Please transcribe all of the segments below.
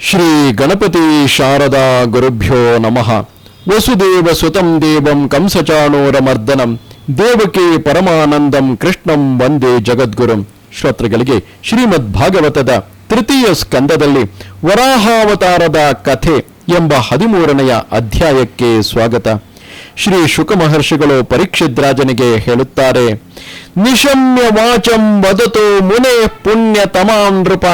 ಶ್ರೀ ಗಣಪತಿ ಶಾರದಾ ಗುರುಭ್ಯೋ ನಮಃ. ವಸುದೇವ ಸುತಂ ದೇವಂ ಕಂಸಚಾಣೂರಮರ್ದನಂ. ದೇವಕಿ ಪರಮಾನಂದಂ ಕೃಷ್ಣಂ ವಂದೇ ಜಗದ್ಗುರುಂ. ಶ್ರೋತೃಗಳಿಗೆ ಶ್ರೀಮದ್ ಭಾಗವತದ ತೃತೀಯ ಸ್ಕಂದದಲ್ಲಿ ವರಾಹಾವತಾರದ ಕಥೆ ಎಂಬ ಹದಿಮೂರನೆಯ ಅಧ್ಯಾಯಕ್ಕೆ ಸ್ವಾಗತ. ಶ್ರೀ ಶುಕ ಮಹರ್ಷಿಗಳು ಪರೀಕ್ಷಿದ್ರಾಜನಿಗೆ ಹೇಳುತ್ತಾರೆ, ನಿಶಮ್ಯ ವಾಚಂ ವದತು ಮುನೆ ಪುಣ್ಯ ತಮಾಂ ನೃಪ.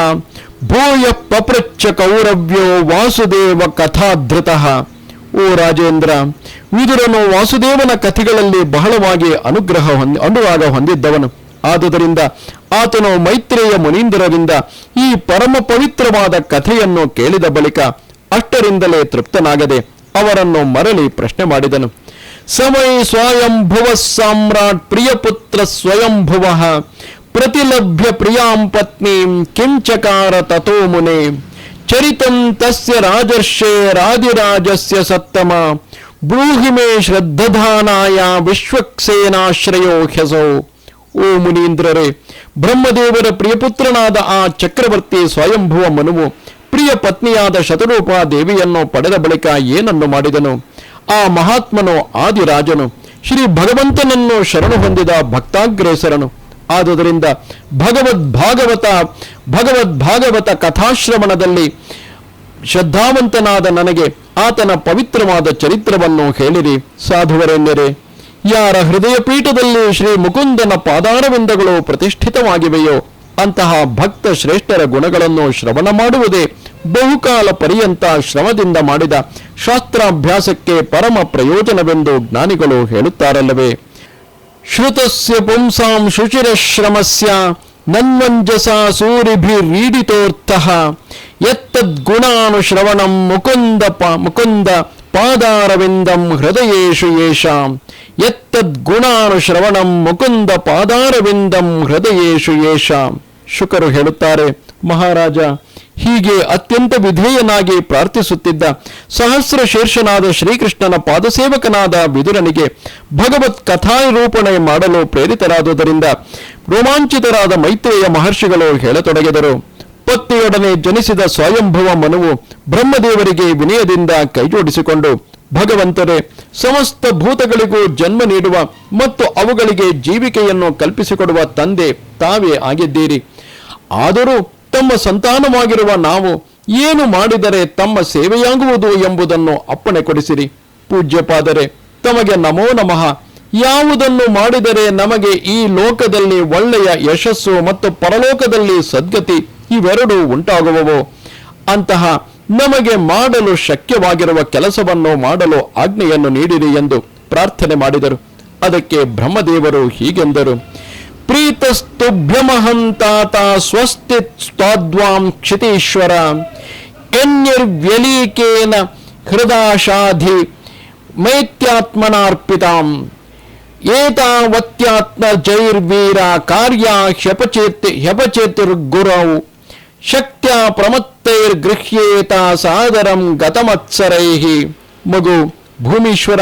ಭೂಯ ಪಪೃಚ್ಛ ಕೌರವ್ಯೋ ವಾಸುದೇವ ಕಥಾಧೃತಃ. ಓ ರಾಜೇಂದ್ರ, ವಿದುರನು ವಾಸುದೇವನ ಕಥೆಗಳಲ್ಲಿ ಬಹಳವಾಗಿ ಅನುಗ್ರಹ ಹೊಂದಿ ಅನುರಾಗ ಹೊಂದಿದ್ದವನು. ಆದುದರಿಂದ ಆತನು ಮೈತ್ರೇಯ ಮುನೀಂದ್ರರಿಂದ ಈ ಪರಮ ಪವಿತ್ರವಾದ ಕಥೆಯನ್ನು ಕೇಳಿದ ಬಳಿಕ ಅಷ್ಟರಿಂದಲೇ ತೃಪ್ತನಾಗದೆ ಅವರನ್ನು ಮರಳಿ ಪ್ರಶ್ನೆ ಮಾಡಿದನು. ಸಮಯ ಸ್ವಯಂಭುವ ಸಾಮ್ರಾಟ್ ಪ್ರಿಯಪುತ್ರ ಸ್ವಯಂಭುವ. ಪ್ರತಿಲಭ್ಯ ಪ್ರಿಯಾಂ ಪತ್ನೀಂ ಕಿಂಚಕಾರ ತಥೋ ಮುನೆ. ಚರಿತಂ ತಸ್ಯ ರಾಜರ್ಷೇರಾದಿರಾಜಸ್ಯ ಸತ್ತಮ. ಬ್ರೂಹಿ ಮೇ ಶ್ರದ್ಧಧಾನಾಯ ವಿಶ್ವಕ್ಸೇನಾಶ್ರಯೋ ಹ್ಯಸೋ. ಓ ಮುನೀಂದ್ರರೇ, ಬ್ರಹ್ಮದೇವರ ಪ್ರಿಯಪುತ್ರನಾದ ಆ ಚಕ್ರವರ್ತಿ ಸ್ವಯಂಭುವ ಮನುವು, ಪ್ರಿಯ ಪತ್ನಿಯಾದ ಶತರೂಪ ದೇವಿಯನ್ನು ಪಡೆದ ಬಳಿಕ ಏನನ್ನು ಮಾಡಿದನು? ಆ ಮಹಾತ್ಮನು ಆದಿರಾಜನು, ಶ್ರೀ ಭಗವಂತನನ್ನು ಶರಣು ಹೊಂದಿದ ಭಕ್ತಾಗ್ರೇಸರನು ಆದುದರಿಂದ ಭಗವದ್ ಭಾಗವತ ಭಗವದ್ ಭಾಗವತ ಕಥಾಶ್ರವಣದಲ್ಲಿ ಶ್ರದ್ಧಾವಂತನಾದ ನನಗೆ ಆತನ ಪವಿತ್ರವಾದ ಚರಿತ್ರವನ್ನು ಹೇಳಿರಿ. ಸಾಧುವರೆಂದರೆ, ಯಾರ ಹೃದಯ ಪೀಠದಲ್ಲಿ ಶ್ರೀ ಮುಕುಂದನ ಪಾದಾರವಿಂದಗಳು ಪ್ರತಿಷ್ಠಿತವಾಗಿವೆಯೋ, ಅಂತಹ ಭಕ್ತ ಶ್ರೇಷ್ಠರ ಗುಣಗಳನ್ನು ಶ್ರವಣ ಮಾಡುವುದೇ ಬಹುಕಾಲ ಪರ್ಯಂತ ಶ್ರಮದಿಂದ ಮಾಡಿದ ಶಾಸ್ತ್ರಾಭ್ಯಾಸಕ್ಕೆ ಪರಮ ಪ್ರಯೋಜನವೆಂದು ಜ್ಞಾನಿಗಳು ಹೇಳುತ್ತಾರಲ್ಲವೇ. ಶ್ರುತಸ್ಯ ಪುಂಸಾಂ ಶುಚಿರಶ್ರಮಸ್ಯ ನನ್ವಂಜಸ ಸೂರಿಭಿರೀಡಿತೋರ್ಥಃ. ಯತ್ತದ್ಗುಣಾನುಶ್ರವಣಂ ಮುಕುಂದ ಪ, ಮುಕುಂದ ಪಾದಾರವಿಂದಂ ಹೃದಯೇಷು ಯೇಷಾಂ ಯತ್ತದ್ಗುಣಾನುಶ್ರವಣಂ ಮುಕುಂದ ಪಾದಾರವಿಂದಂ ಹೃದಯೇಷು ಯೇಷಾಂ ಶುಕರು ಹೇಳುತ್ತಾರೆ, ಮಹಾರಾಜ ಹೀಗೆ ಅತ್ಯಂತ ವಿಧೇಯನಾಗಿ ಪ್ರಾರ್ಥಿಸುತ್ತಿದ್ದ ಸಹಸ್ರ ಶೀರ್ಷನಾದ ಶ್ರೀಕೃಷ್ಣನ ಪಾದಸೇವಕನಾದ ವಿದುರನಿಗೆ ಭಗವತ್ ಕಥಾನಿರೂಪಣೆ ಮಾಡಲು ಪ್ರೇರಿತರಾದುದರಿಂದ ರೋಮಾಂಚಿತರಾದ ಮೈತ್ರೇಯ ಮಹರ್ಷಿಗಳು ಹೇಳತೊಡಗಿದರು. ಪತ್ನಿಯೊಡನೆ ಜನಿಸಿದ ಸ್ವಯಂಭವ ಮನುವು ಬ್ರಹ್ಮದೇವರಿಗೆ ವಿನಯದಿಂದ ಕೈಜೋಡಿಸಿಕೊಂಡು, ಭಗವಂತರೇ, ಸಮಸ್ತ ಭೂತಗಳಿಗೂ ಜನ್ಮ ನೀಡುವ ಮತ್ತು ಅವುಗಳಿಗೆ ಜೀವಿಕೆಯನ್ನು ಕಲ್ಪಿಸಿಕೊಡುವ ತಂದೆ ತಾವೇ ಆಗಿದ್ದೀರಿ. ಆದರೂ ತಮ್ಮ ಸಂತಾನವಾಗಿರುವ ನಾವು ಏನು ಮಾಡಿದರೆ ತಮ್ಮ ಸೇವೆಯಾಗುವುದು ಎಂಬುದನ್ನು ಅಪ್ಪಣೆ ಕೊಡಿಸಿರಿ. ಪೂಜ್ಯಪಾದರೆ, ತಮಗೆ ನಮೋ ನಮಃ. ಯಾವುದನ್ನು ಮಾಡಿದರೆ ನಮಗೆ ಈ ಲೋಕದಲ್ಲಿ ಒಳ್ಳೆಯ ಯಶಸ್ಸು ಮತ್ತು ಪರಲೋಕದಲ್ಲಿ ಸದ್ಗತಿ ಇವೆರಡೂ ಉಂಟಾಗುವವು. ಅಂತಹ ನಮಗೆ ಮಾಡಲು ಶಕ್ಯವಾಗಿರುವ ಕೆಲಸವನ್ನು ಮಾಡಲು ಆಜ್ಞೆಯನ್ನು ನೀಡಿರಿ ಎಂದು ಪ್ರಾರ್ಥನೆ ಮಾಡಿದರು. ಅದಕ್ಕೆ ಬ್ರಹ್ಮದೇವರು ಹೀಗೆಂದರು. ಪ್ರೀತಸ್ತುಭ್ಯಮಹಂ ತಾತ ಸ್ವಸ್ತಿ ಸ್ವಾದ್ವಾಂ ಕ್ಷಿತೀಶ್ವರ. ಎನ್ನಿರ್ವ್ಯಲೀಕೇನ ಹೃದಾಶಾಧಿ ಮೈತ್ಯಾತ್ಮನಾರ್ಪಿತಾಂ. ಏತಾವತ್ಯಾತ್ಮ ಜೈರ್ವೀರ ಕಾರ್ಯ ಹ್ಯಪಚೇತ್ ಹ್ಯಪಚೇತಿರ್ಗುರೌ. ಶಕ್ತ್ಯ ಪ್ರಮತ್ತೈರ್ಗೃಹ್ಯೇತ ಸಾದರಂ ಗತಮತ್ಸರೈಹಿ. ಮಗು ಭೂಮೀಶ್ವರ,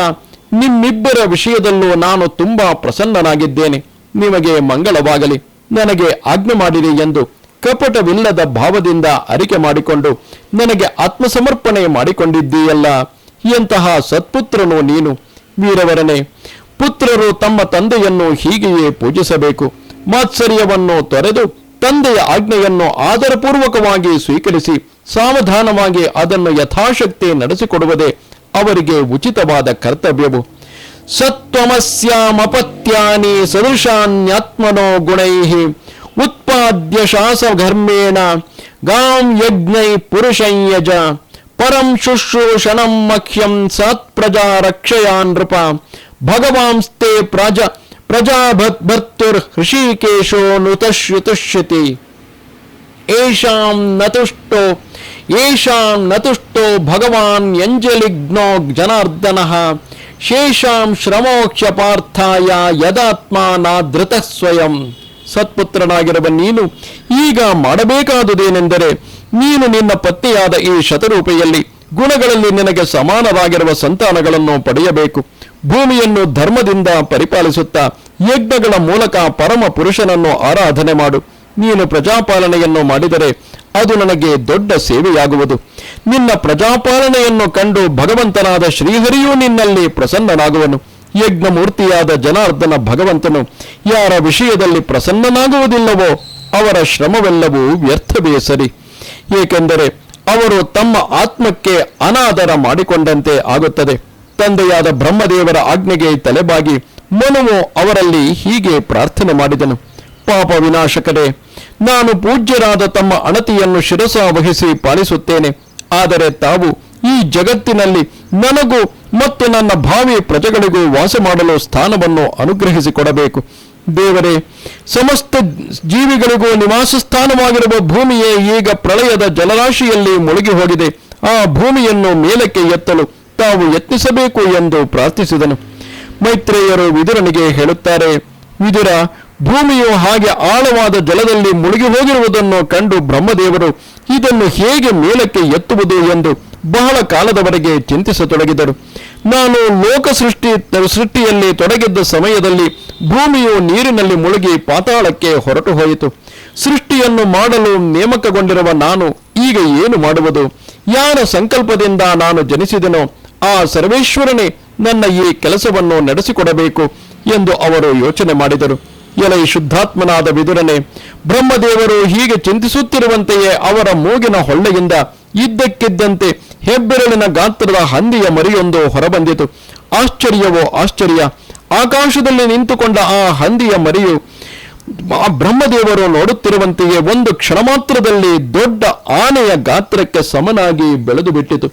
ನಿಮ್ಮಿಬ್ಬರ ವಿಷಯದಲ್ಲೂ ನಾನು ತುಂಬಾ ಪ್ರಸನ್ನನಾಗಿದ್ದೇನೆ. ನಿಮಗೆ ಮಂಗಳವಾಗಲಿ. ನನಗೆ ಆಜ್ಞೆ ಮಾಡಿರಿ ಎಂದು ಕಪಟವಿಲ್ಲದ ಭಾವದಿಂದ ಅರಿಕೆ ಮಾಡಿಕೊಂಡು, ನನಗೆ ಆತ್ಮಸಮರ್ಪಣೆ ಮಾಡಿಕೊಂಡಿದ್ದೀಯಲ್ಲ, ಎಂತಹ ಸತ್ಪುತ್ರನು ನೀನು? ವೀರವರನೇ, ಪುತ್ರರು ತಮ್ಮ ತಂದೆಯನ್ನು ಹೀಗೆಯೇ ಪೂಜಿಸಬೇಕು. ಮಾತ್ಸರ್ಯವನ್ನು ತೊರೆದು ತಂದೆಯ ಆಜ್ಞೆಯನ್ನು ಆದರಪೂರ್ವಕವಾಗಿ ಸ್ವೀಕರಿಸಿ, ಸಾವಧಾನವಾಗಿ ಅದನ್ನು ಯಥಾಶಕ್ತಿ ನಡೆಸಿಕೊಡುವುದೇ ಅವರಿಗೆ ಉಚಿತವಾದ ಕರ್ತವ್ಯವು. सत्वमस्यामपत्यानि सदृशान्यात्मनो गुणैः उत्पाद्य शासघर्मेण गां यज्ञै पुरुषं यज। परं शुश्रूषणं मह्यं सत्प्रजा रक्षया नृप। भगवांस्ते प्रज प्रजाभर्तुर्हृषीकेशो नुतश्युतुष्यति येषां नतुष्टो तुष्टो येषां न भगवान् यञ्जलिघ्नो जनार्दनः। ಶೇಷಾಂ ಶ್ರಮೋಕ್ಷ ಪಾರ್ಥಾಯ ಯದಾತ್ಮಾನ ನಾಧೃತ ಸ್ವಯಂ ಸತ್ಪುತ್ರನಾಗಿರುವ ನೀನು ಈಗ ಮಾಡಬೇಕಾದುದೇನೆಂದರೆ ನೀನು ನಿನ್ನ ಪತ್ನಿಯಾದ ಈ ಶತರೂಪೆಯಲ್ಲಿ ಗುಣಗಳಲ್ಲಿ ನಿನಗೆ ಸಮಾನವಾಗಿರುವ ಸಂತಾನಗಳನ್ನು ಪಡೆಯಬೇಕು. ಭೂಮಿಯನ್ನು ಧರ್ಮದಿಂದ ಪರಿಪಾಲಿಸುತ್ತಾ ಯಜ್ಞಗಳ ಮೂಲಕ ಪರಮ ಪುರುಷನನ್ನು ಆರಾಧನೆ ಮಾಡು. ನೀನು ಪ್ರಜಾಪಾಲನೆಯನ್ನು ಮಾಡಿದರೆ ಅದು ನನಗೆ ದೊಡ್ಡ ಸೇವೆಯಾಗುವುದು. ನಿನ್ನ ಪ್ರಜಾಪಾಲನೆಯನ್ನು ಕಂಡು ಭಗವಂತನಾದ ಶ್ರೀಹರಿಯೂ ನಿನ್ನಲ್ಲಿ ಪ್ರಸನ್ನನಾಗುವನು. ಯಜ್ಞಮೂರ್ತಿಯಾದ ಜನಾರ್ದನ ಭಗವಂತನು ಯಾರ ವಿಷಯದಲ್ಲಿ ಪ್ರಸನ್ನನಾಗುವುದಿಲ್ಲವೋ ಅವರ ಶ್ರಮವೆಲ್ಲವೂ ವ್ಯರ್ಥವೇ ಸರಿ. ಏಕೆಂದರೆ ಅವರು ತಮ್ಮ ಆತ್ಮಕ್ಕೆ ಅನಾದರ ಮಾಡಿಕೊಂಡಂತೆ ಆಗುತ್ತದೆ. ತಂದೆಯಾದ ಬ್ರಹ್ಮದೇವರ ಆಜ್ಞೆಗೆ ತಲೆಬಾಗಿ ಮನುವು ಅವರಲ್ಲಿ ಹೀಗೆ ಪ್ರಾರ್ಥನೆ ಮಾಡಿದನು. ಪಾಪ ವಿನಾಶಕರೇ, ನಾನು ಪೂಜ್ಯರಾದ ತಮ್ಮ ಅಣತಿಯನ್ನು ಶಿರಸ ವಹಿಸಿ ಪಾಲಿಸುತ್ತೇನೆ. ಆದರೆ ತಾವು ಈ ಜಗತ್ತಿನಲ್ಲಿ ನನಗೂ ಮತ್ತು ನನ್ನ ಭಾವಿ ಪ್ರಜೆಗಳಿಗೂ ವಾಸ ಮಾಡಲು ಸ್ಥಾನವನ್ನು ಅನುಗ್ರಹಿಸಿಕೊಡಬೇಕು. ದೇವರೇ, ಸಮಸ್ತ ಜೀವಿಗಳಿಗೂ ನಿವಾಸ ಸ್ಥಾನವಾಗಿರುವ ಭೂಮಿಯೇ ಈಗ ಪ್ರಳಯದ ಜಲರಾಶಿಯಲ್ಲಿ ಮುಳುಗಿ ಹೋಗಿದೆ ಆ ಭೂಮಿಯನ್ನು ಮೇಲಕ್ಕೆ ಎತ್ತಲು ತಾವು ಯತ್ನಿಸಬೇಕು ಎಂದು ಪ್ರಾರ್ಥಿಸಿದನು. ಮೈತ್ರೇಯರು ವಿದುರನಿಗೆ ಹೇಳುತ್ತಾರೆ, ವಿದುರ, ಭೂಮಿಯು ಹಾಗೆ ಆಳವಾದ ಜಲದಲ್ಲಿ ಮುಳುಗಿ ಹೋಗಿರುವುದನ್ನು ಕಂಡು ಬ್ರಹ್ಮದೇವರು ಇದನ್ನು ಹೇಗೆ ಮೇಲಕ್ಕೆ ಎತ್ತುವುದು ಎಂದು ಬಹಳ ಕಾಲದವರೆಗೆ ಚಿಂತಿಸತೊಡಗಿದರು. ನಾನು ಲೋಕ ಸೃಷ್ಟಿ ಸೃಷ್ಟಿಯಲ್ಲಿ ತೊಡಗಿದ್ದ ಸಮಯದಲ್ಲಿ ಭೂಮಿಯು ನೀರಿನಲ್ಲಿ ಮುಳುಗಿ ಪಾತಾಳಕ್ಕೆ ಹೊರಟು ಹೋಯಿತು. ಸೃಷ್ಟಿಯನ್ನು ಮಾಡಲು ನೇಮಕಗೊಂಡಿರುವ ನಾನು ಈಗ ಏನು ಮಾಡುವುದು? ಯಾರ ಸಂಕಲ್ಪದಿಂದ ನಾನು ಜನಿಸಿದನೋ ಆ ಸರ್ವೇಶ್ವರನೇ ನನ್ನ ಈ ಕೆಲಸವನ್ನು ನಡೆಸಿಕೊಡಬೇಕು ಎಂದು ಅವರು ಯೋಚನೆ ಮಾಡಿದರು. ಎಲೈ ಶುದ್ಧಾತ್ಮನಾದ ವಿದುರನೆ, ಬ್ರಹ್ಮದೇವರು ಹೀಗೆ ಚಿಂತಿಸುತ್ತಿರುವಂತೆಯೇ ಅವರ ಮೂಗಿನ ಹೊಳ್ಳೆಯಿಂದ ಇದ್ದಕ್ಕಿದ್ದಂತೆ ಹೆಬ್ಬೆರಳಿನ ಗಾತ್ರದ ಹಂದಿಯ ಮರಿಯೊಂದು ಹೊರಬಂದಿತು. ಆಶ್ಚರ್ಯವೋ ಆಶ್ಚರ್ಯ, ಆಕಾಶದಲ್ಲಿ ನಿಂತುಕೊಂಡ ಆ ಹಂದಿಯ ಮರಿಯು ಆ ಬ್ರಹ್ಮದೇವರು ನೋಡುತ್ತಿರುವಂತೆಯೇ ಒಂದು ಕ್ಷಣ ಮಾತ್ರದಲ್ಲಿ ದೊಡ್ಡ ಆನೆಯ ಗಾತ್ರಕ್ಕೆ ಸಮನಾಗಿ ಬೆಳೆದು ಬಿಟ್ಟಿತು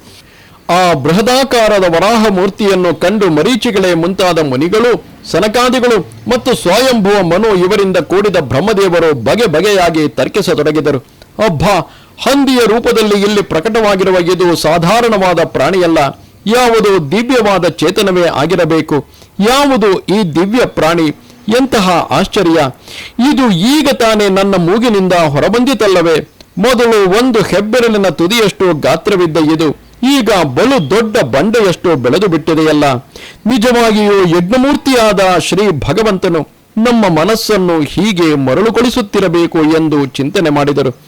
ಆ ಬೃಹದಾಕಾರದ ವರಾಹ ಮೂರ್ತಿಯನ್ನು ಕಂಡು ಮರೀಚಿಗಳೇ ಮುಂತಾದ ಮುನಿಗಳು, ಸನಕಾದಿಗಳು ಮತ್ತು ಸ್ವಯಂಭುವ ಮನು ಇವರಿಂದ ಕೂಡಿದ ಬ್ರಹ್ಮದೇವರು ಬಗೆ ಬಗೆಯಾಗಿ ತರ್ಕಿಸತೊಡಗಿದರು. ಅಬ್ಬಾ, ಹಂದಿಯ ರೂಪದಲ್ಲಿ ಇಲ್ಲಿ ಪ್ರಕಟವಾಗಿರುವ ಇದು ಸಾಧಾರಣವಾದ ಪ್ರಾಣಿಯಲ್ಲ. ಯಾವುದು ದಿವ್ಯವಾದ ಚೇತನವೇ ಆಗಿರಬೇಕು. ಯಾವುದು ಈ ದಿವ್ಯ ಪ್ರಾಣಿ? ಎಂತಹ ಆಶ್ಚರ್ಯ. ಇದು ಈಗ ತಾನೇ ನನ್ನ ಮೂಗಿನಿಂದ ಹೊರಬಂದಿತಲ್ಲವೇ. ಮೊದಲು ಒಂದು ಹೆಬ್ಬೆರಳಿನ ತುದಿಯಷ್ಟು ಗಾತ್ರವಿದ್ದ ಇದು. ಈಗ ಬಲು ದೊಡ್ಡ ಬಂಡೆಯಷ್ಟು ಬೆಳೆದು ಬಿಟ್ಟಿದೆಯಲ್ಲ. ನಿಜವಾಗಿಯೂ ಯಜ್ಞಮೂರ್ತಿಯಾದ ಶ್ರೀ ಭಗವಂತನು ನಮ್ಮ ಮನಸ್ಸನ್ನು ಹೀಗೆ ಮರಳುಗೊಳಿಸುತ್ತಿರಬೇಕು ಎಂದು ಚಿಂತನೆ ಮಾಡಿದರು.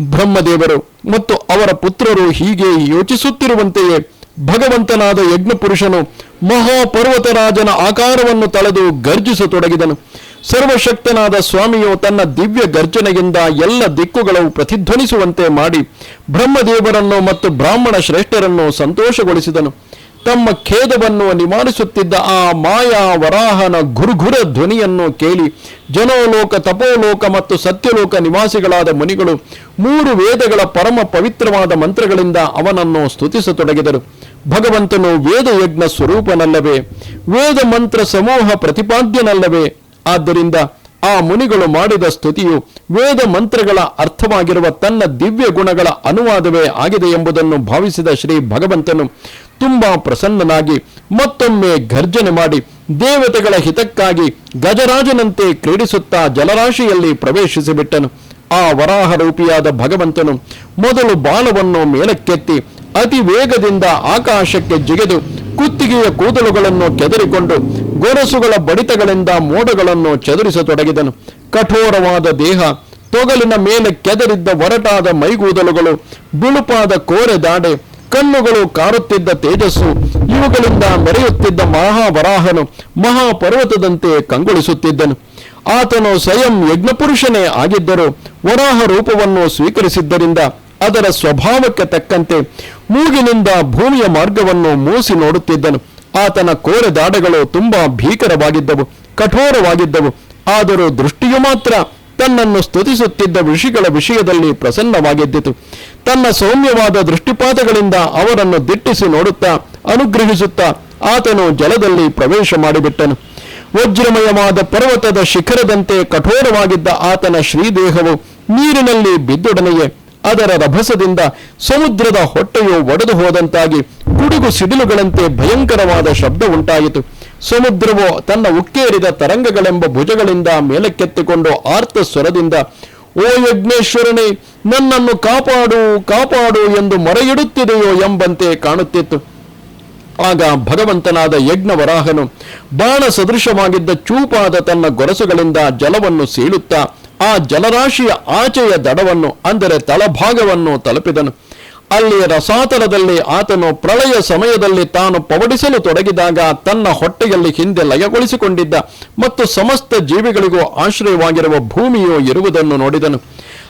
ಬ್ರಹ್ಮದೇವರು ಮತ್ತು ಅವರ ಪುತ್ರರು ಹೀಗೆ ಯೋಚಿಸುತ್ತಿರುವಂತೆಯೇ ಭಗವಂತನಾದ ಯಜ್ಞಪುರುಷನು ಮಹಾಪರ್ವತರಾಜನ ಆಕಾರವನ್ನು ತಳೆದು ಗರ್ಜಿಸತೊಡಗಿದನು. ಸರ್ವಶಕ್ತನಾದ ಸ್ವಾಮಿಯು ತನ್ನ ದಿವ್ಯ ಗರ್ಜನೆಯಿಂದ ಎಲ್ಲ ದಿಕ್ಕುಗಳು ಪ್ರತಿಧ್ವನಿಸುವಂತೆ ಮಾಡಿ ಬ್ರಹ್ಮದೇವರನ್ನು ಮತ್ತು ಬ್ರಾಹ್ಮಣ ಶ್ರೇಷ್ಠರನ್ನು ಸಂತೋಷಗೊಳಿಸಿದನು. ತಮ್ಮ ಖೇದವನ್ನು ನಿವಾರಿಸುತ್ತಿದ್ದ ಆ ಮಾಯಾ ವರಾಹನ ಘುರ್ಘುರ ಧ್ವನಿಯನ್ನು ಕೇಳಿ ಜನೋಲೋಕ, ತಪೋಲೋಕ ಮತ್ತು ಸತ್ಯಲೋಕ ನಿವಾಸಿಗಳಾದ ಮುನಿಗಳು ಮೂರು ವೇದಗಳ ಪರಮ ಪವಿತ್ರವಾದ ಮಂತ್ರಗಳಿಂದ ಅವನನ್ನು ಸ್ತುತಿಸತೊಡಗಿದರು. ಭಗವಂತನು ವೇದಯಜ್ಞ ಸ್ವರೂಪನಲ್ಲವೇ ವೇದ ಮಂತ್ರ ಸಮೂಹ ಪ್ರತಿಪಾದ್ಯನಲ್ಲವೇ ಆದ್ದರಿಂದ ಆ ಮುನಿಗಳು ಮಾಡಿದ ಸ್ತುತಿಯು ವೇದ ಮಂತ್ರಗಳ ಅರ್ಥವಾಗಿರುವ ತನ್ನ ದಿವ್ಯ ಗುಣಗಳ ಅನುವಾದವೇ ಆಗಿದೆ ಎಂಬುದನ್ನು ಭಾವಿಸಿದ ಶ್ರೀ ಭಗವಂತನು ತುಂಬಾ ಪ್ರಸನ್ನನಾಗಿ ಮತ್ತೊಮ್ಮೆ ಗರ್ಜನೆ ಮಾಡಿ ದೇವತೆಗಳ ಹಿತಕ್ಕಾಗಿ ಗಜರಾಜನಂತೆ ಕ್ರೀಡಿಸುತ್ತಾ ಜಲರಾಶಿಯಲ್ಲಿ ಪ್ರವೇಶಿಸಿಬಿಟ್ಟನು. ಆ ವರಾಹ ರೂಪಿಯಾದ ಭಗವಂತನು ಮೊದಲು ಬಾಲವನ್ನು ಮೇಲಕ್ಕೆತ್ತಿ ಅತಿ ವೇಗದಿಂದ ಆಕಾಶಕ್ಕೆ ಜಿಗಿದು ಕುತ್ತಿಗೆಯ ಕೂದಲುಗಳನ್ನು ಕೆದರಿಕೊಂಡು ಗೊರಸುಗಳ ಬಡಿತಗಳಿಂದ ಮೋಡಗಳನ್ನು ಚದುರಿಸತೊಡಗಿದನು. ಕಠೋರವಾದ ದೇಹ, ತೊಗಲಿನ ಮೇಲೆ ಕೆದರಿದ್ದ ಒರಟಾದ ಮೈಗೂದಲುಗಳು, ಬಿಳುಪಾದ ಕೋರೆ ದಾಡೆ, ಕಣ್ಣುಗಳು ಕಾರುತ್ತಿದ್ದ ತೇಜಸ್ಸು, ಇವುಗಳಿಂದ ಮೆರೆಯುತ್ತಿದ್ದ ಮಹಾವರಾಹನು ಮಹಾಪರ್ವತದಂತೆ ಕಂಗೊಳಿಸುತ್ತಿದ್ದನು. ಆತನು ಸ್ವಯಂ ಯಜ್ಞಪುರುಷನೇ ಆಗಿದ್ದರೂ ವರಾಹ ರೂಪವನ್ನು ಸ್ವೀಕರಿಸಿದ್ದರಿಂದ ಅದರ ಸ್ವಭಾವಕ್ಕೆ ತಕ್ಕಂತೆ ಮೂಗಿನಿಂದ ಭೂಮಿಯ ಮಾರ್ಗವನ್ನು ಮೂಸಿ ನೋಡುತ್ತಿದ್ದನು. ಆತನ ಕೋರೆ ದಾಡಗಳು ತುಂಬಾ ಭೀಕರವಾಗಿದ್ದವು, ಕಠೋರವಾಗಿದ್ದವು. ಆದರೂ ದೃಷ್ಟಿಯು ಮಾತ್ರ ತನ್ನನ್ನು ಸ್ತುತಿಸುತ್ತಿದ್ದ ಋಷಿಗಳ ವಿಷಯದಲ್ಲಿ ಪ್ರಸನ್ನವಾಗಿದ್ದಿತು. ತನ್ನ ಸೌಮ್ಯವಾದ ದೃಷ್ಟಿಪಾತಗಳಿಂದ ಅವರನ್ನು ದಿಟ್ಟಿಸಿ ನೋಡುತ್ತಾ, ಅನುಗ್ರಹಿಸುತ್ತಾ ಆತನು ಜಲದಲ್ಲಿ ಪ್ರವೇಶ ಮಾಡಿಬಿಟ್ಟನು. ವಜ್ರಮಯವಾದ ಪರ್ವತದ ಶಿಖರದಂತೆ ಕಠೋರವಾಗಿದ್ದ ಆತನ ಶ್ರೀದೇಹವು ನೀರಿನಲ್ಲಿ ಬಿದ್ದೊಡನೆಯೇ, ಅದರ ರಭಸದಿಂದ ಸಮುದ್ರದ ಹೊಟ್ಟೆಯು ಒಡೆದು ಹೋದಂತಾಗಿ ಗುಡುಗು ಸಿಡಿಲುಗಳಂತೆ ಭಯಂಕರವಾದ ಶಬ್ದ ಉಂಟಾಯಿತು. ಸಮುದ್ರವು ತನ್ನ ಉಕ್ಕೇರಿದ ತರಂಗಗಳೆಂಬ ಭುಜಗಳಿಂದ ಮೇಲಕ್ಕೆತ್ತಿಕೊಂಡು ಆರ್ತ ಸ್ವರದಿಂದ, ಓ ಯಜ್ಞೇಶ್ವರನೇ, ನನ್ನನ್ನು ಕಾಪಾಡು ಕಾಪಾಡು ಎಂದು ಮೊರೆಯಿಡುತ್ತಿದೆಯೋ ಎಂಬಂತೆ ಕಾಣುತ್ತಿತ್ತು. ಆಗ ಭಗವಂತನಾದ ಯಜ್ಞವರಾಹನು ಬಾಣ ಸದೃಶವಾಗಿದ್ದ ಚೂಪಾದ ತನ್ನ ಗೊರಸುಗಳಿಂದ ಜಲವನ್ನು ಸೀಳುತ್ತಾ, ಆ ಜಲರಾಶಿಯ ಆಚೆಯ ದಡವನ್ನು, ಅಂದರೆ ತಳಭಾಗವನ್ನು ತಲುಪಿದನು. ಅಲ್ಲಿ ರಸಾತರದಲ್ಲಿ ಆತನು ಪ್ರಳಯ ಸಮಯದಲ್ಲಿ ತಾನು ಪವಡಿಸಲು ತೊಡಗಿದಾಗ ತನ್ನ ಹೊಟ್ಟೆಯಲ್ಲಿ ಹಿಂದೆ ಲಯಗೊಳಿಸಿಕೊಂಡಿದ್ದ ಮತ್ತು ಸಮಸ್ತ ಜೀವಿಗಳಿಗೂ ಆಶ್ರಯವಾಗಿರುವ ಭೂಮಿಯು ಇರುವುದನ್ನು ನೋಡಿದನು.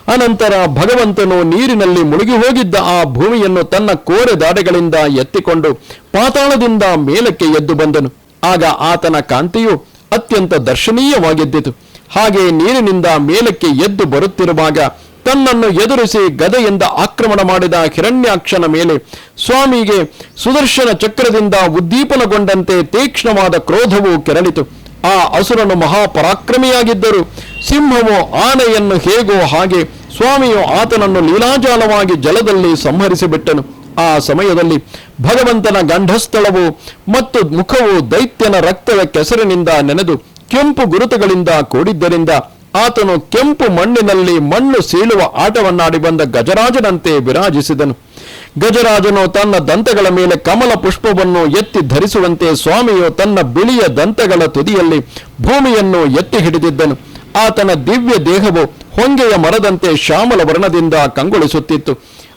ಅನಂತರ ಭಗವಂತನು ನೀರಿನಲ್ಲಿ ಮುಳುಗಿ ಹೋಗಿದ್ದ ಆ ಭೂಮಿಯನ್ನು ತನ್ನ ಕೋರೆ ದಾಡೆಗಳಿಂದ ಎತ್ತಿಕೊಂಡು ಪಾತಾಳದಿಂದ ಮೇಲಕ್ಕೆ ಎದ್ದು ಬಂದನು. ಆಗ ಆತನ ಕಾಂತಿಯು ಅತ್ಯಂತ ದರ್ಶನೀಯವಾಗಿದ್ದಿತು. ಹಾಗೆ ನೀರಿನಿಂದ ಮೇಲಕ್ಕೆ ಎದ್ದು ಬರುತ್ತಿರುವಾಗ ತನ್ನನ್ನು ಎದುರಿಸಿ ಗದೆಯಿಂದ ಆಕ್ರಮಣ ಮಾಡಿದ ಹಿರಣ್ಯಾಕ್ಷನ ಮೇಲೆ ಸ್ವಾಮಿಗೆ ಸುದರ್ಶನ ಚಕ್ರದಿಂದ ಉದ್ದೀಪನಗೊಂಡಂತೆ ತೀಕ್ಷ್ಣವಾದ ಕ್ರೋಧವು ಕೆರಳಿತು. ಆ ಅಸುರನು ಮಹಾಪರಾಕ್ರಮಿಯಾಗಿದ್ದರು. ಸಿಂಹವು ಆನೆಯನ್ನು ಹೇಗೋ ಹಾಗೆ ಸ್ವಾಮಿಯು ಆತನನ್ನು ಲೀಲಾಜಾಲವಾಗಿ ಜಲದಲ್ಲಿ ಸಂಹರಿಸಿಬಿಟ್ಟನು. ಆ ಸಮಯದಲ್ಲಿ ಭಗವಂತನ ಗಂಢಸ್ಥಳವು ಮತ್ತು ಮುಖವು ದೈತ್ಯನ ರಕ್ತದ ಕೆಸರಿನಿಂದ ನೆನೆದು ಕೆಂಪು ಗುರುತುಗಳಿಂದ ಕೂಡಿದ್ದರಿಂದ ಆತನು ಕೆಂಪು ಮಣ್ಣಿನಲ್ಲಿ ಮಣ್ಣು ಸೀಳುವ ಆಟವನ್ನಾಡಿ ಬಂದ ಗಜರಾಜನಂತೆ ವಿರಾಜಿಸಿದನು. ಗಜರಾಜನು ತನ್ನ ದಂತಗಳ ಮೇಲೆ ಕಮಲ ಪುಷ್ಪವನ್ನು ಎತ್ತಿ ಧರಿಸುವಂತೆ ಸ್ವಾಮಿಯು ತನ್ನ ಬಿಳಿಯ ದಂತಗಳ ತುದಿಯಲ್ಲಿ ಭೂಮಿಯನ್ನು ಎತ್ತಿ ಹಿಡಿದಿದ್ದನು. ಆತನ ದಿವ್ಯ ದೇಹವು ಹೊಂಗೆಯ ಮರದಂತೆ ಶ್ಯಾಮಲ ವರ್ಣದಿಂದ ಕಂಗೊಳಿಸುತ್ತಿತ್ತು.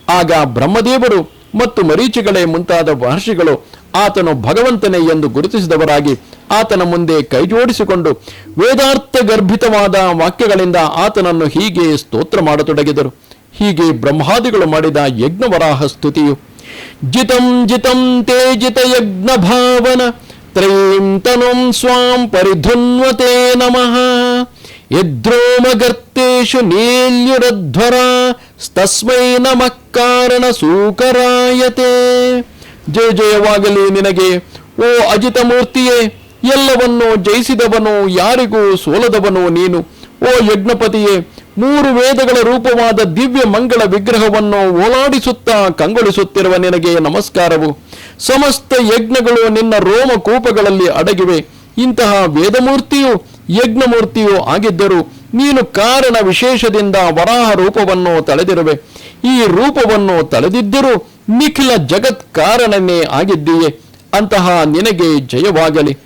ಆಗ ಬ್ರಹ್ಮದೇವರು ಮತ್ತು ಮರೀಚಿಗಳೇ ಮುಂತಾದ ಮಹರ್ಷಿಗಳು ಆತನು ಭಗವಂತನೇ ಎಂದು ಗುರುತಿಸಿದವರಾಗಿ ಆತನ ಮುಂದೆ ಕೈಜೋಡಿಸಿಕೊಂಡು ವೇದಾರ್ಥ ಗರ್ಭಿತವಾದ ವಾಕ್ಯಗಳಿಂದ ಆತನನ್ನು ಹೀಗೆ ಸ್ತೋತ್ರ ಮಾಡತೊಡಗಿದರು. ಹೀಗೆ ಬ್ರಹ್ಮಾದಿಗಳು ಮಾಡಿದ ಯಜ್ಞವರಾಹ ಸ್ತುತಿಯು. ಜಿತಂ ಜಿತಂ ತೇಜಿತ ಯಜ್ಞ ಭಾವನ ತನುಂ ಸ್ವಾಂ ಪರಿಧುನ್ವತೆ ನಮಃ. ಯದ್ರೋಮಗರ್ತೇಶು ನೀಲ್ಯುರಧ್ವರ ತಸ್ಮೈ ನಮಃ ಕಾರಣ ಸೂಕರಾಯತೆ. ಜಯ ಜಯವಾಗಲಿ ನಿನಗೆ, ಓ ಅಜಿತ ಮೂರ್ತಿಯೇ ಎಲ್ಲವನ್ನೂ ಜಯಿಸಿದವನು ಯಾರಿಗೂ ಸೋಲದವನು ನೀನು? ಓ ಯಜ್ಞಪತಿಯೇ, ಮೂರು ವೇದಗಳ ರೂಪವಾದ ದಿವ್ಯ ಮಂಗಳ ವಿಗ್ರಹವನ್ನು ಓಲಾಡಿಸುತ್ತಾ ಕಂಗೊಳಿಸುತ್ತಿರುವ ನಿನಗೆ ನಮಸ್ಕಾರವು. ಸಮಸ್ತ ಯಜ್ಞಗಳು ನಿನ್ನ ರೋಮ ಕೂಪಗಳಲ್ಲಿ ಅಡಗಿವೆ. ಇಂತಹ ವೇದಮೂರ್ತಿಯು ಯಜ್ಞಮೂರ್ತಿಯೂ ಆಗಿದ್ದರು ನೀನು ಕಾರಣ ವಿಶೇಷದಿಂದ ವರಾಹ ರೂಪವನ್ನು ತಳೆದಿರುವೆ. ಈ ರೂಪವನ್ನು ತಳೆದಿದ್ದರೂ ನಿಖಿಲ ಜಗತ್ ಕಾರಣನೇ ಆಗಿದ್ದೀಯೆ. ಅಂತಹ ನಿನಗೆ ಜಯವಾಗಲಿ.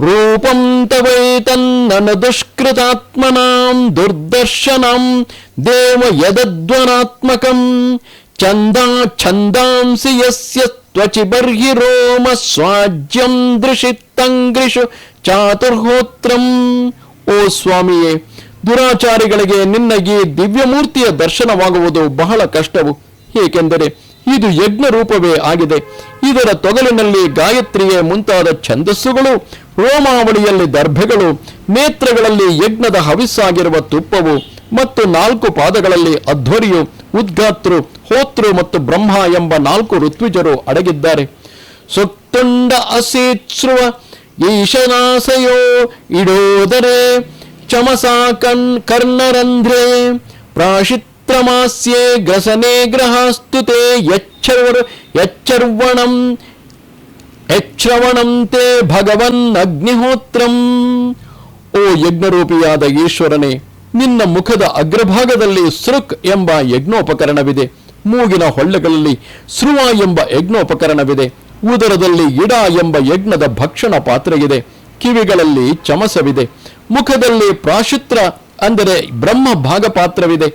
ರೂಪಂ ತವೈತನ್ನನ ದುಷ್ಕೃತಾತ್ಮನಾಂ ದುರ್ದರ್ಶನಂ ದೇವ ಯದದ್ವನಾತ್ಮಕಂ ಚಂದಾ ಛಂದಾಂಸಿ ಯಸ್ಯ ತ್ವಚಿ ಬರ್ಹಿರೋಮ ಸ್ವಾಜ್ಯಂ ಚಾತುರ್ಹೋತ್ರಂ ಓ ಸ್ವಾಮಿಯೇ ದುರಾಚಾರಿಗಳಿಗೆ ನಿನ್ನಗೆ ದಿವ್ಯಮೂರ್ತಿಯ ದರ್ಶನವಾಗುವುದು ಬಹಳ ಕಷ್ಟವು. ಏಕೆಂದರೆ ಇದು ಯಜ್ಞ ರೂಪವೇ ಆಗಿದೆ. ಇದರ ತೊಗಲಿನಲ್ಲಿ ಗಾಯತ್ರಿಯೇ ಮುಂತಾದ ಛಂದಸ್ಸುಗಳು ರೋಮಾವಳಿಯಲ್ಲಿ ದರ್ಭೆಗಳು, ನೇತ್ರಗಳಲ್ಲಿ ಯಜ್ಞದ ಹವಿಸ್ಸಾಗಿರುವ ತುಪ್ಪವು ಮತ್ತು ನಾಲ್ಕು ಪಾದಗಳಲ್ಲಿ ಅಧ್ವರಿಯು, ಉದ್ಗಾತೃ, ಹೋತೃ ಮತ್ತು ಬ್ರಹ್ಮ ಎಂಬ ನಾಲ್ಕು ಋತ್ವಿಜರು ಅಡಗಿದ್ದಾರೆ. ಸುತ್ತುಂಡ ಅಸೇತ್ಸ್ರುವ ಈಶನಾಸಯೋ, ಇಡೋದರೆ ಚಮಸಾ ಕನ್ ಕರ್ಣರಂಧ್ರೆ, ಪ್ರಾಶಿತ್ರಮಾಸ್ಯೆ ಗ್ರಸನೆ ಗ್ರಹಸ್ತುತೆ ಯಚ್ಚರ್ವ ಯಚ್ಚರ್ವಣಂ ಯಚ್ರವಣಂತೆ ಭಗವನ್ ಅಗ್ನಿಹೋತ್ರಂ. ಓ ಯಜ್ಞರೂಪಿಯಾದ ಈಶ್ವರನೇ, ನಿನ್ನ ಮುಖದ ಅಗ್ರಭಾಗದಲ್ಲಿ ಸೃಕ್ ಎಂಬ ಯಜ್ಞೋಪಕರಣವಿದೆ. ಮೂಗಿನ ಹೊಳ್ಳೆಗಳಲ್ಲಿ ಸೃವ ಎಂಬ ಯಜ್ಞೋಪಕರಣವಿದೆ. ಉದರದಲ್ಲಿ ಇಡ ಎಂಬ ಯಜ್ಞದ ಭಕ್ಷಣ ಪಾತ್ರೆಯಿದೆ. ಕಿವಿಗಳಲ್ಲಿ ಚಮಸವಿದೆ. ಮುಖದಲ್ಲಿ ಪ್ರಾಶಿತ್ರ, ಅಂದರೆ ಬ್ರಹ್ಮ ಭಾಗ ಪಾತ್ರವಿದೆ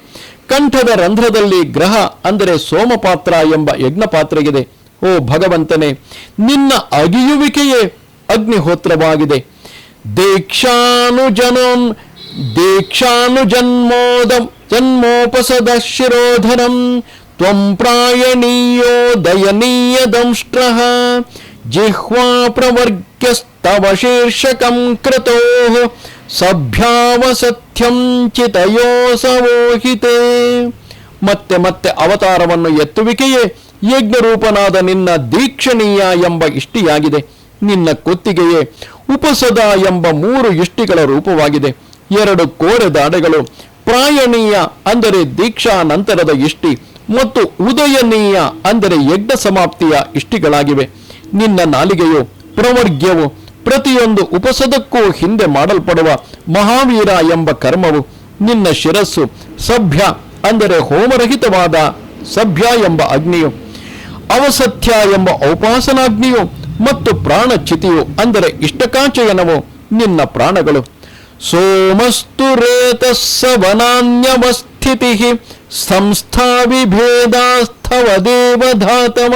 ಕಂಠದ ರಂಧ್ರದಲ್ಲಿ ಗ್ರಹ, ಅಂದರೆ ಸೋಮಪಾತ್ರ ಎಂಬ ಯಜ್ಞ ಪಾತ್ರೆಗಿದೆ ಓ ಭಗವಂತನೇ, ನಿನ್ನ ಅಗಿಯುವಿಕೆಯೇ ಅಗ್ನಿಹೋತ್ರವಾಗಿದೆ. ದೀಕ್ಷಾನುಜನಂ, ದೀಕ್ಷಾನುಜನ್ಮೋದ, ಜನ್ಮೋಪಸದ ಶಿರೋಧರಂ ತ್ವಂ ಪ್ರಾಯಣೀಯೋ ದಯನೀಯ ದಂಷ್ಟ್ರಃ ಜಿಹ್ವಾ ಪ್ರವರ್ಗ್ಯಸ್ತವ ಶೀರ್ಷಕಂ ಕೃತೋ, ಸಭ್ಯಾವಸತ್ಯಂ ಚಿತಯೋ ಸವೋಹಿತೆ. ಮತ್ತೆ ಮತ್ತೆ ಅವತಾರವನ್ನು ಎತ್ತುವಿಕೆಯೇ ಯಜ್ಞರೂಪನಾದ ನಿನ್ನ ದೀಕ್ಷಣೀಯ ಎಂಬ ಇಷ್ಟಿಯಾಗಿದೆ. ನಿನ್ನ ಕೊತ್ತಿಗೆಯೇ ಉಪಸದ ಎಂಬ ಮೂರು ಇಷ್ಟಿಗಳ ರೂಪವಾಗಿದೆ. ಎರಡು ಕೋರೆ ದಾಡೆಗಳು, ಪ್ರಾಯಣೀಯ ಅಂದರೆ ದೀಕ್ಷಾ ನಂತರದ ಇಷ್ಟಿ ಮತ್ತು ಉದಯನೀಯ ಅಂದರೆ ಯಜ್ಞ ಸಮಾಪ್ತಿಯ ಇಷ್ಟಿಗಳಾಗಿವೆ. ನಿನ್ನ ನಾಲಿಗೆಯು, ಪ್ರವರ್ಗ್ಯವು ಪ್ರತಿಯೊಂದು ಉಪಸದಕ್ಕೂ ಹಿಂದೆ ಮಾಡಲ್ಪಡುವ ಮಹಾವೀರ ಎಂಬ ಕರ್ಮವು ನಿನ್ನ ಶಿರಸ್ಸು ಸಭ್ಯ ಅಂದರೆ ಹೋಮರಹಿತವಾದ ಸಭ್ಯ ಎಂಬ ಅಗ್ನಿಯು ಅವಸತ್ಯ ಎಂಬ ಔಪಾಸನಾಗ್ನಿಯು ಮತ್ತು ಪ್ರಾಣಚ್ಯುತಿಯು ಅಂದರೆ ಇಷ್ಟಕಾಚಯನವು ನಿನ್ನ ಪ್ರಾಣಗಳು. ಸೋಮಸ್ತು ರೇತಸ್ಸವನಾನ್ಯವಸ್ಥಿತಿ ಸಂಸ್ಥಾ ವಿಭೇದಾಸ್ಥವ ದೇವಧಾತವ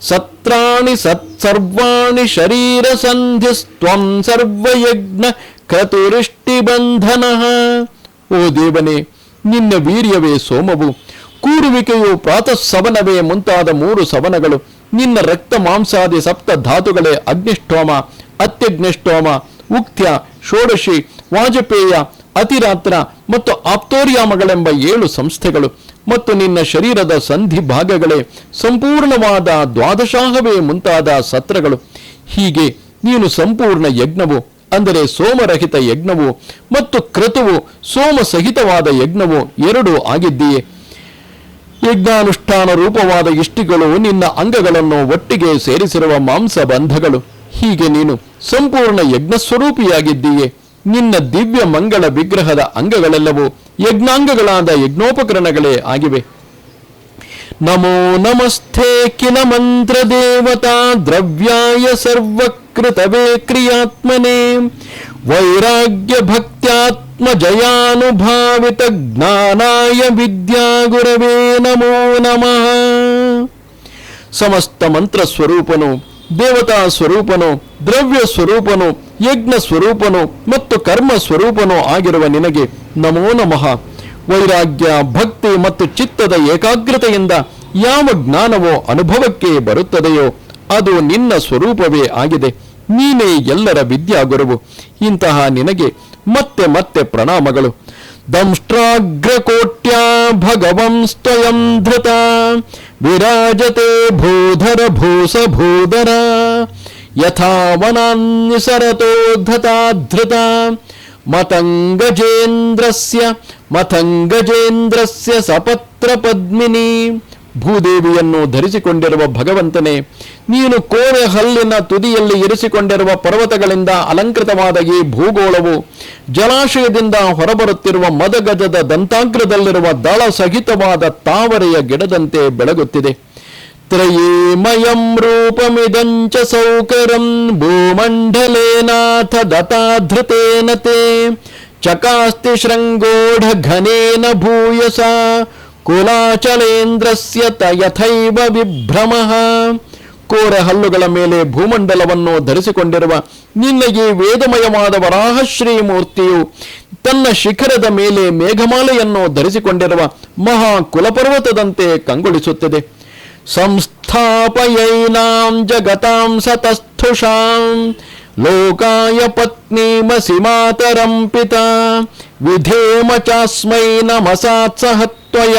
ಸತ್ರಾಣಿ ಸತ್ಸರ್ವಾಣಿ ಶರೀರ ಸಂಧಿಸ್ತ್ವಂ ಸರ್ವಯಜ್ಞ ಕ್ರತುರಿಷ್ಟಿ ಬಂಧನ ಓ ದೇವನೇ, ನಿನ್ನ ವೀರ್ಯವೇ ಸೋಮವು. ಕೂರುವಿಕೆಯು ಪ್ರಾತಃ ಸವನವೇ ಮುಂತಾದ ಮೂರು ಸವನಗಳು. ನಿನ್ನ ರಕ್ತ ಮಾಂಸಾದಿ ಸಪ್ತ ಧಾತುಗಳೇ ಅಗ್ನಿಷ್ಠೋಮ, ಅತ್ಯಗ್ನಿಷ್ಠೋಮ, ಉಕ್ತ್ಯ, ಷೋಡಶಿ, ವಾಜಪೇಯ, ಅತಿರಾತ್ರ ಮತ್ತು ಆಪ್ತೋರ್ಯಾಮಗಳೆಂಬ ಏಳು ಸಂಸ್ಥೆಗಳು. ಮತ್ತು ನಿನ್ನ ಶರೀರದ ಸಂಧಿ ಭಾಗಗಳೇ ಸಂಪೂರ್ಣವಾದ ದ್ವಾದಶಾಹವೇ ಮುಂತಾದ ಸತ್ರಗಳು. ಹೀಗೆ ನೀನು ಸಂಪೂರ್ಣ ಯಜ್ಞವು, ಅಂದರೆ ಸೋಮರಹಿತ ಯಜ್ಞವು ಮತ್ತು ಕ್ರತುವು ಸೋಮ ಸಹಿತವಾದ ಯಜ್ಞವು ಎರಡೂ ಆಗಿದ್ದೀಯೆ. ಯಜ್ಞಾನುಷ್ಠಾನ ರೂಪವಾದ ಇಷ್ಟಿಗಳು ನಿನ್ನ ಅಂಗಗಳನ್ನು ಒಟ್ಟಿಗೆ ಸೇರಿಸಿರುವ ಮಾಂಸ ಬಂಧಗಳು. ಹೀಗೆ ನೀನು ಸಂಪೂರ್ಣ ಯಜ್ಞ ಸ್ವರೂಪಿಯಾಗಿದ್ದೀಯೆ. ನಿನ್ನ ದಿವ್ಯ ಮಂಗಳ ವಿಗ್ರಹದ ಅಂಗಗಳೆಲ್ಲವೂ ಯಜ್ಞಾಂಗಗಳಾದ ಯಜ್ಞೋಪಕರಣಗಳೇ ಆಗಿವೆ. ನಮೋ ನಮಸ್ತೆ ಕಿಲ ಮಂತ್ರ ದೇವತಾ ದ್ರವ್ಯಾಯ ಸರ್ವಕೃತವೇ ಕ್ರಿಯಾತ್ಮನೇ. ವೈರಾಗ್ಯ ಭಕ್ತ್ಯಾತ್ಮ ಜಯಾನುಭಾವಿತ ಜ್ಞಾನಾಯ ವಿದ್ಯಾ ಗುರವೇ ನಮೋ ನಮಃ. ಸಮಸ್ತ ಮಂತ್ರ ಸ್ವರೂಪನು, ದೇವತಾ ಸ್ವರೂಪನು, ದ್ರವ್ಯ ಸ್ವರೂಪನು, ಯಜ್ಞ ಸ್ವರೂಪನು ಮತ್ತು ಕರ್ಮ ಸ್ವರೂಪನು ಆಗಿರುವ ನಿನಗೆ ನಮೋ ನಮಃ. ವೈರಾಗ್ಯ, ಭಕ್ತಿ ಮತ್ತು ಚಿತ್ತದ ಏಕಾಗ್ರತೆಯಿಂದ ಯಾವ ಜ್ಞಾನವೋ ಅನುಭವಕ್ಕೆ ಬರುತ್ತದೆಯೋ ಅದು ನಿನ್ನ ಸ್ವರೂಪವೇ ಆಗಿದೆ. ನೀನೇ ಎಲ್ಲರ ವಿದ್ಯಾಗುರುವು. ಇಂತಹ ನಿನಗೆ ಮತ್ತೆ ಮತ್ತೆ ಪ್ರಣಾಮಗಳು. ದಂಷ್ಟ್ರಾಗ್ರಕೋಟ್ಯಾ ಭಗವಂ ಸ್ವಯಂ ಧೃತ. ವಿರಾಜತೆ ಭೂಧರ ಭೂಸ ಭೂಧರ. ಯಥಾವನಾನ್ಯಸರತೋದ್ಧತಾಧೃತ ಮತಂಗಜೇಂದ್ರಸ್ಯ ಮತಂಗಜೇಂದ್ರಸ್ಯ ಸಪತ್ರ ಪದ್ಮಿನಿ. ಭೂದೇವಿಯನ್ನು ಧರಿಸಿಕೊಂಡಿರುವ ಭಗವಂತನೇ ನೀನು ಕೋರೆ ಹಲ್ಲಿನ ತುದಿಯಲ್ಲಿ ಇರಿಸಿಕೊಂಡಿರುವ ಪರ್ವತಗಳಿಂದ ಅಲಂಕೃತವಾದ ಈ ಭೂಗೋಳವು ಜಲಾಶಯದಿಂದ ಹೊರಬರುತ್ತಿರುವ ಮದಗಜದ ದಂತಾಗ್ರದಲ್ಲಿರುವ ದಳ ಸಹಿತವಾದ ತಾವರೆಯ ಗಿಡದಂತೆ ಬೆಳಗುತ್ತಿದೆ. ತ್ರಯೀಮಯಂ ರೂಪಮಿದಂಚ ಸೌಕರಂ ಭೂಮಂಡಲೇನಾಥ ದತಾಧೃತೇನ ತೇ ಚಕಾಸ್ತಿ ಶೃಂಗೋಢ ಘನೇನ ಭೂಯಸ ಕುಲಾಚಲೇಂದ್ರಸ್ಯ ತಯಥೈವ ವಿಭ್ರಮಃ ಕೋರ ಹಲ್ಲುಗಳ ಮೇಲೆ ಭೂಮಂಡಲವನ್ನು ಧರಿಸಿಕೊಂಡಿರುವ ನಿನ್ನ ಈ ವೇದಮಯವಾದ ವರಾಹಶ್ರೀ ಮೂರ್ತಿಯು ತನ್ನ ಶಿಖರದ ಮೇಲೆ ಮೇಘಮಾಲೆಯನ್ನು ಧರಿಸಿಕೊಂಡಿರುವ ಮಹಾ ಕುಲಪರ್ವತದಂತೆ ಕಂಗೊಳಿಸುತ್ತದೆ. ಸಂಸ್ಥಾಪಯೈನಾಂ ಜಗತಾಂ ಸತಸ್ಥುಷಾಂ ಲೋಕಾಯ ಪತ್ನೀಮಸಿ ಮಾತರಂ ಪಿತಾ ವಿಧೇಮ ಚಾಸ್ಮೈ ನಮಸಾತ್ಸಹತ್ವಯ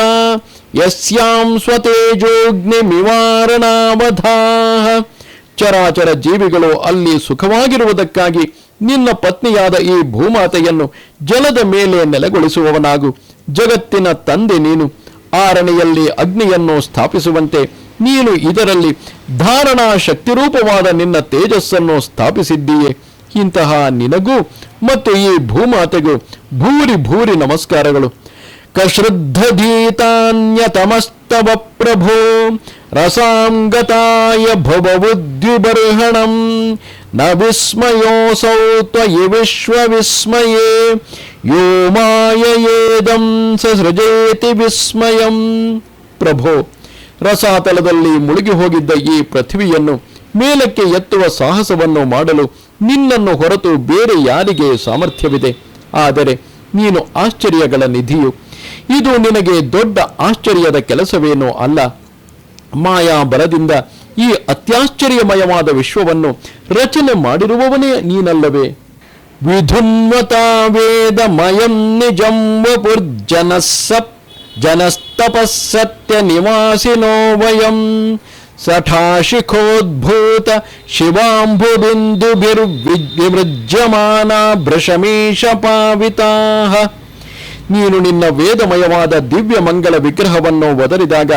ಯಸ್ಯಾಂ ಸ್ವತೇಜೋಗ್ನಿವಾರಣಾವಧಾಹ ಚರಾಚರ ಜೀವಿಗಳು ಅಲ್ಲಿ ಸುಖವಾಗಿರುವುದಕ್ಕಾಗಿ ನಿನ್ನ ಪತ್ನಿಯಾದ ಈ ಭೂಮಾತೆಯನ್ನು ಜಲದ ಮೇಲೆ ನೆಲೆಗೊಳಿಸುವವನಾಗು. ಜಗತ್ತಿನ ತಂದೆ ನೀನು. ಆರನೆಯಲ್ಲಿ ಅಗ್ನಿಯನ್ನು ಸ್ಥಾಪಿಸುವಂತೆ ನೀನು ಇದರಲ್ಲಿ ಧಾರಣಾ ಶಕ್ತಿರೂಪವಾದ ನಿನ್ನ ತೇಜಸ್ಸನ್ನು ಸ್ಥಾಪಿಸಿದ್ದೀಯೆ. ಇಂತಹ ನಿನಗೂ ಮತ್ತು ಈ ಭೂಮಾತೆಗೂ ಭೂರಿ ಭೂರಿ ನಮಸ್ಕಾರಗಳು. ಕಶ್ರದ್ಧಧೀತಾನ್ಯತಮಸ್ತವ ಪ್ರಭೋ ರಸಾಂಗತಾಯ ಭವಬುದ್ಧಿಬರ್ಹಣಂ ನ विस्मयोऽसौ ತ್ವಯಿ ವಿಶ್ವವಿಸ್ಮಯೇ ಯೋ ಮಾಯಯೇದಂ ಸೃಜೇತಿ ವಿಸ್ಮಯಂ ಪ್ರಭೋ ರಸಾತಲದಲ್ಲಿ ಮುಳುಗಿ ಹೋಗಿದ್ದ ಈ ಪೃಥ್ವಿಯನ್ನು ಮೇಲಕ್ಕೆ ಎತ್ತುವ ಸಾಹಸವನ್ನು ಮಾಡಲು ನಿನ್ನನ್ನು ಹೊರತು ಬೇರೆ ಯಾರಿಗೆ ಸಾಮರ್ಥ್ಯವಿದೆ? ಆದರೆ ನೀನು ಆಶ್ಚರ್ಯಗಳ ನಿಧಿಯು. ಇದು ನಿನಗೆ ದೊಡ್ಡ ಆಶ್ಚರ್ಯದ ಕೆಲಸವೇನೂ ಅಲ್ಲ? ಮಾಯಾ ಬಲದಿಂದ ಈ ಅತ್ಯಾಶ್ಚರ್ಯಮಯವಾದ ವಿಶ್ವವನ್ನು ರಚನೆ ಮಾಡಿರುವವನೇ ನೀನಲ್ಲವೇ? ವಿಧುನ್ವತಾ ವೇದಮಯಂ ನಿಜಂ ವಪುರ್ಜನಸ್ಸಪ್ ಜನಸ್ತಪಸ್ಸತ್ಯ ನಿವಾಸಿನೋ ವಯಂ ಸಠಾಶಿಖೋದ್ಭೂತ ಶಿವಾಂಬುಬಿಂದುಭಿರ್ವಿವೃಜ್ಯಮಾನ ಭೃಶಮೀಶ ಪಾವಿತಾಹ. ನೀನು ನಿನ್ನ ವೇದಮಯವಾದ ದಿವ್ಯ ಮಂಗಳ ವಿಗ್ರಹವನ್ನು ಒದರಿದಾಗ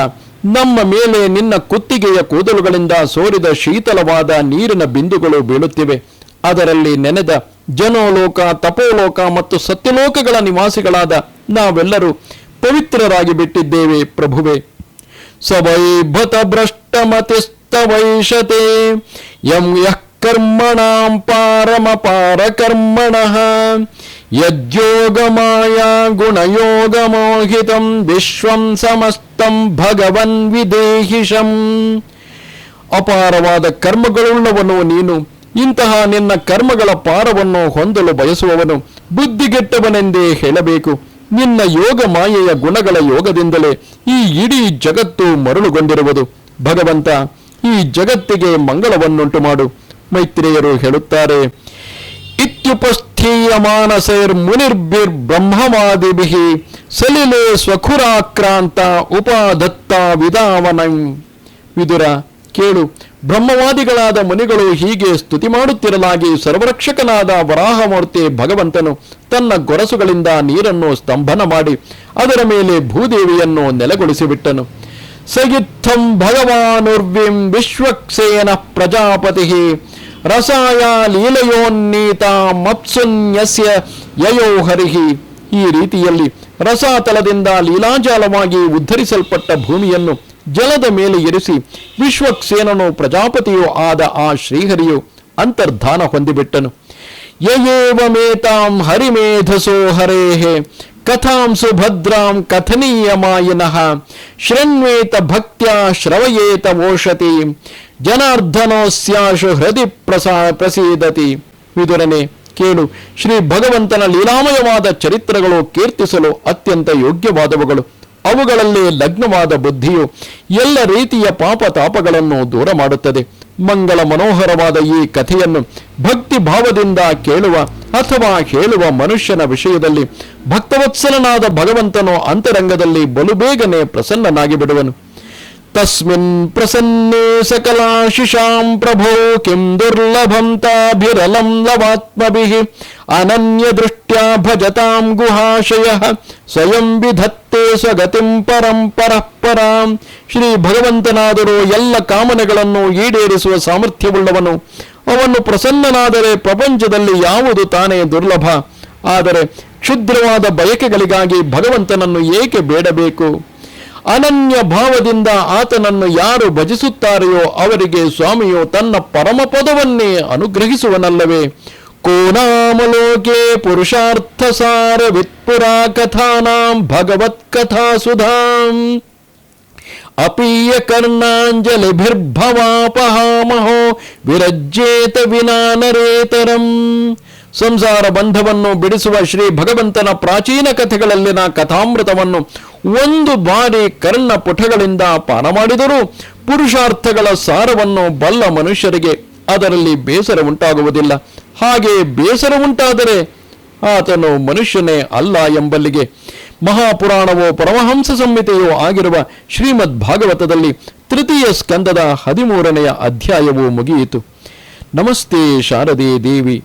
ನಮ್ಮ ಮೇಲೆ ನಿನ್ನ ಕುತ್ತಿಗೆಯ ಕೂದಲುಗಳಿಂದ ಸೋರಿದ ಶೀತಲವಾದ ನೀರಿನ ಬಿಂದುಗಳು ಬೀಳುತ್ತಿವೆ. ಅದರಲ್ಲಿ ನೆನೆದ ಜನೋಲೋಕ, ತಪೋಲೋಕ ಮತ್ತು ಸತ್ಯಲೋಕಗಳ ನಿವಾಸಿಗಳಾದ ನಾವೆಲ್ಲರೂ ಪವಿತ್ರರಾಗಿ ಬಿಟ್ಟಿದ್ದೇವೆ ಪ್ರಭುವೆ. ಸವೈಭತ ಭ್ರಷ್ಟಮತಿಸ್ತವೈಷತೆ ಎಂ ಯಃ ಕರ್ಮಣಾಂ ಪಾರಮಪಾರ ಕರ್ಮಣಃ ಯಜ್ಯೋಗಮಾಯಾ ಗುಣಯೋಗಮೋಹಿತಂ ವಿಶ್ವಂ ಸಮಸ್ತಂ ಭಗವನ್ ವಿದೇಹಿಶಂ ಅಪಾರವಾದ ಕರ್ಮಗಳುಳ್ಳವನು ನೀನು, ಇಂತಹ ನಿನ್ನ ಕರ್ಮಗಳ ಪಾರವನ್ನು ಹೊಂದಲು ಬಯಸುವವನು, ಬುದ್ಧಿಗೆಟ್ಟವನೆಂದೇ ಹೇಳಬೇಕು. ನಿನ್ನ ಯೋಗ ಮಾಯೆಯ ಗುಣಗಳ ಯೋಗದಿಂದಲೇ ಈ ಇಡೀ ಜಗತ್ತು ಮರಳುಗೊಂಡಿರುವುದು. ಭಗವಂತ, ಈ ಜಗತ್ತಿಗೆ ಮಂಗಳವನ್ನುಂಟು ಮಾಡು ಮೈತ್ರಿಯರು ಹೇಳುತ್ತಾರೆ ಇತ್ಯುಪಸ್ಥೀಯ ಮಾನಸೈರ್ ಮುನಿರ್ಭಿರ್ ಬ್ರಹ್ಮವಾದಿಭಿ ಸಲಿಲೆ ಸ್ವಖುರಾಕ್ರಾಂತ ಉಪಾದತ್ತ ವಿಧಾವನಂ ವಿದುರ, ಕೇಳು, ಬ್ರಹ್ಮವಾದಿಗಳಾದ ಮುನಿಗಳು ಹೀಗೆ ಸ್ತುತಿ ಮಾಡುತ್ತಿರಲಾಗಿ ಸರ್ವರಕ್ಷಕನಾದ ವರಾಹಮೂರ್ತಿ ಭಗವಂತನು ತನ್ನ ಗೊರಸುಗಳಿಂದ ನೀರನ್ನು ಸ್ತಂಭನ ಮಾಡಿ ಅದರ ಮೇಲೆ ಭೂದೇವಿಯನ್ನು ನೆಲೆಗೊಳಿಸಿಬಿಟ್ಟನು. ಸಗಿತ್ಥಂ ಭಗವಾನುರ್ವಿಂ ವಿಶ್ವಕ್ಸೇನ ಪ್ರಜಾಪತಿ. ರಸಾಯ ಲೀಲಯೋನ್ನೀತ ಮತ್ಸುನ್ಯಸ್ಯ ಯಯೋ ಹರಿಹಿ. ಈ ರೀತಿಯಲ್ಲಿ ರಸಾತಲದಿಂದ ಲೀಲಾಜಾಲವಾಗಿ ಉದ್ಧರಿಸಲ್ಪಟ್ಟ ಭೂಮಿಯನ್ನು ಜಲದ ಮೇಲೆ ಇರಿಸಿ ವಿಶ್ವಕ್ಸೇನನು ಪ್ರಜಾಪತಿಯೂ ಆದ ಆ ಶ್ರೀಹರಿಯು ಅಂತರ್ಧಾನ ಹೊಂದಿಬಿಟ್ಟನು. ಯಯೇವಮೇತಾಂ ಹರಿಮೇಧಸೋ ಹರೇಹೆ. ಕಥಾಂ ಸುಭದ್ರಾಂ ಕಥನೀಯ ಮಾಯಿನಃ ಶೃಣ್ವೇತ ಭಕ್ತ್ಯಾ ಶ್ರವಯೇತ ಓಷತಿ ಜನಾರ್ದನೋಸ್ಯಾಶು ಹೃದಯ ಪ್ರಸಾ, ಪ್ರಸೀದತಿ. ವಿದುರನೆ, ಕೇಳು. ಶ್ರೀ ಭಗವಂತನ ಲೀಲಾಮಯವಾದ ಚರಿತ್ರಗಳು ಕೀರ್ತಿಸಲು ಅತ್ಯಂತ ಯೋಗ್ಯವಾದವುಗಳು. ಅವುಗಳಲ್ಲಿ ಲಗ್ನವಾದ ಬುದ್ಧಿಯು ಎಲ್ಲ ರೀತಿಯ ಪಾಪ ತಾಪಗಳನ್ನು ದೂರ ಮಾಡುತ್ತದೆ. ಮಂಗಳ ಮನೋಹರವಾದ ಈ ಕಥೆಯನ್ನು ಭಕ್ತಿ ಭಾವದಿಂದ ಕೇಳುವ ಅಥವಾ ಹೇಳುವ ಮನುಷ್ಯನ ವಿಷಯದಲ್ಲಿ ಭಕ್ತವತ್ಸಲನಾದ ಭಗವಂತನು ಅಂತರಂಗದಲ್ಲಿ ಬಲುಬೇಗನೆ ಪ್ರಸನ್ನನಾಗಿ ಬಿಡುವನು. ಪ್ರಸನ್ನೇ ಸಕಲಾಶಿಷಾಂ ಪ್ರಭೋ ಕಿಂ ದುರ್ಲಭಂ ತಾಭಿರಲಂ ಲವಾತ್ಮಭಿಃ ಅನನ್ಯ ದೃಷ್ಟ್ಯಾ ಭಜತಾಂ ಗುಹಾಶಯ ಸ್ವಯಂ ವಿಧತ್ತೆ ಸ್ವಗತಿಂ ಪರಃ ಪರಾಂ ಶ್ರೀ ಭಗವಂತನಾದರೂ ಎಲ್ಲ ಕಾಮನೆಗಳನ್ನು ಈಡೇರಿಸುವ ಸಾಮರ್ಥ್ಯವುಳ್ಳವನು. ಅವನು ಪ್ರಸನ್ನನಾದರೆ ಪ್ರಪಂಚದಲ್ಲಿ ಯಾವುದು ತಾನೇ ದುರ್ಲಭ. ಆದರೆ ಕ್ಷುದ್ರವಾದ ಬಯಕೆಗಳಿಗಾಗಿ ಭಗವಂತನನ್ನು ಏಕೆ ಬೇಡಬೇಕು? ಅನನ್ಯ ಭಾವದಿಂದ ಆತನನ್ನು ಯಾರು ಭಜಿಸುತ್ತಾರೆಯೋ ಅವರಿಗೆ ಸ್ವಾಮಿಯು ತನ್ನ ಪರಮಪದವನ್ನೇ ಅನುಗ್ರಹಿಸುವನಲ್ಲವೇ? ಕೋನಾಮಲೋಕೆ ಪುರುಷಾರ್ಥ ಸಾರ ವಿತ್ಪುರಾ ಕಥಾನಾಂ ಭಗವತ್ ಕಥಾ ಸುಧಾಂ. ಅಪೀಯ ಕರ್ಣಾಂಜಲಿಭಿರ್ಭವಾಪಹಾಮಹೋ ವಿರಜ್ಯೇತ ವಿನಾ ನರೇತರಂ ಸಂಸಾರ ಬಂಧವನ್ನು ಬಿಡಿಸುವ ಶ್ರೀ ಭಗವಂತನ ಪ್ರಾಚೀನ ಕಥೆಗಳಲ್ಲಿನ ಕಥಾಮೃತವನ್ನು ಒಂದು ಬಾರಿ ಕರ್ಣ ಪುಟಗಳಿಂದ ಪಾನ ಮಾಡಿದರೂ ಪುರುಷಾರ್ಥಗಳ ಸಾರವನ್ನು ಬಲ್ಲ ಮನುಷ್ಯರಿಗೆ ಅದರಲ್ಲಿ ಬೇಸರ ಉಂಟಾಗುವುದಿಲ್ಲ. ಹಾಗೆ ಬೇಸರ ಉಂಟಾದರೆ ಆತನು ಮನುಷ್ಯನೇ ಅಲ್ಲ ಎಂಬಲ್ಲಿಗೆ. ಮಹಾಪುರಾಣವೋ ಪರಮಹಂಸ ಸಂಹಿತೆಯೋ ಆಗಿರುವ ಶ್ರೀಮದ್ ಭಾಗವತದಲ್ಲಿ ತೃತೀಯ ಸ್ಕಂದದ ಹದಿಮೂರನೆಯ ಅಧ್ಯಾಯವೂ ಮುಗಿಯಿತು. ನಮಸ್ತೆ ಶಾರದೇ ದೇವಿ.